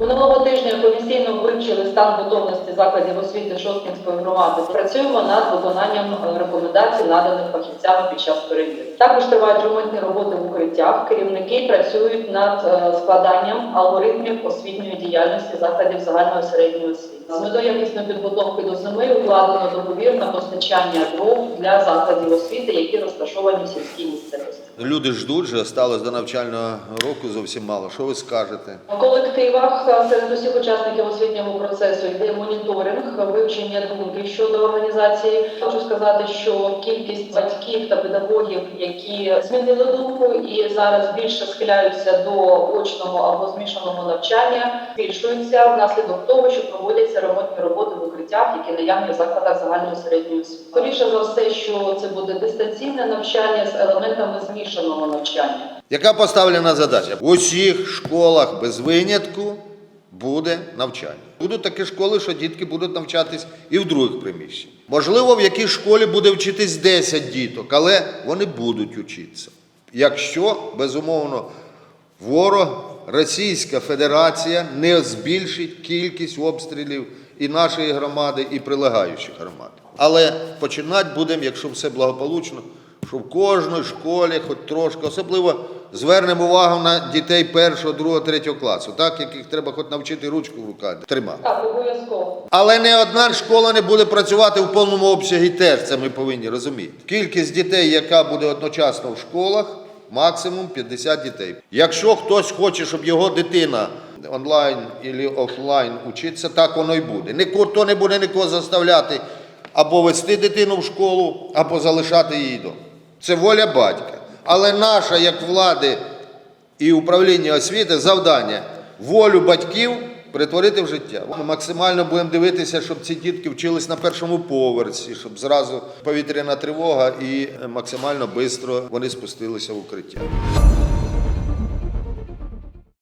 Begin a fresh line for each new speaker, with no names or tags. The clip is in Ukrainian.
Минулого тижня комісійно вивчили стан готовності закладів освіти Шосткінської громади. Працюємо над виконанням е, рекомендацій, наданих фахівцями під час перевірки. Також тривають ремонтні роботи в укриттях. Керівники працюють над е, складанням алгоритмів освітньої діяльності закладів загальної середньої освіти. З метою якісної підготовки до зими укладено договір на постачання дров для закладів освіти, які розташовані в сільській місцевості.
Люди ждуть, вже осталось до навчального року зовсім мало. Що ви скажете?
В колективах е, серед усіх учасників освітнього процесу йде моніторинг, вивчення думки щодо організації. Хочу сказати, що кількість батьків та педагогів, які змінили думку і зараз більше схиляються до очного або змішаного навчання, збільшується внаслідок того, що проводяться ремонтні роботи в укриттях, які наявні в закладах загальної середньої освіти. Скоріше за все, що це буде дистанційне навчання з елементами змішаного навчання.
Яка поставлена задача? В усіх школах без винятку буде навчання. Будуть такі школи, що дітки будуть навчатись і в других приміщеннях. Можливо, в якій школі буде вчитись 10 діток, але вони будуть вчитися. Якщо, безумовно, ворог, Російська Федерація не збільшить кількість обстрілів і нашої громади, і прилегаючих громад. Але починати будемо, якщо все благополучно, що в кожній школі, хоч трошки, особливо звернемо увагу на дітей першого, другого, третього класу, так, яких треба хоч навчити ручку в руках тримати.
Так, обов'язково.
Але не одна школа не буде працювати в повному обсягі теж, це ми повинні розуміти. Кількість дітей, яка буде одночасно в школах, максимум 50 дітей. Якщо хтось хоче, щоб його дитина онлайн або офлайн учиться, так воно й буде. Ніхто не буде нікого заставляти або вести дитину в школу, або залишати її вдома. Це воля батька. Але наша, як влади і управління освіти, завдання волю батьків перетворити в життя. Ми максимально будемо дивитися, щоб ці дітки вчились на першому поверсі, щоб зразу повітряна тривога і максимально швидко вони спустилися в укриття.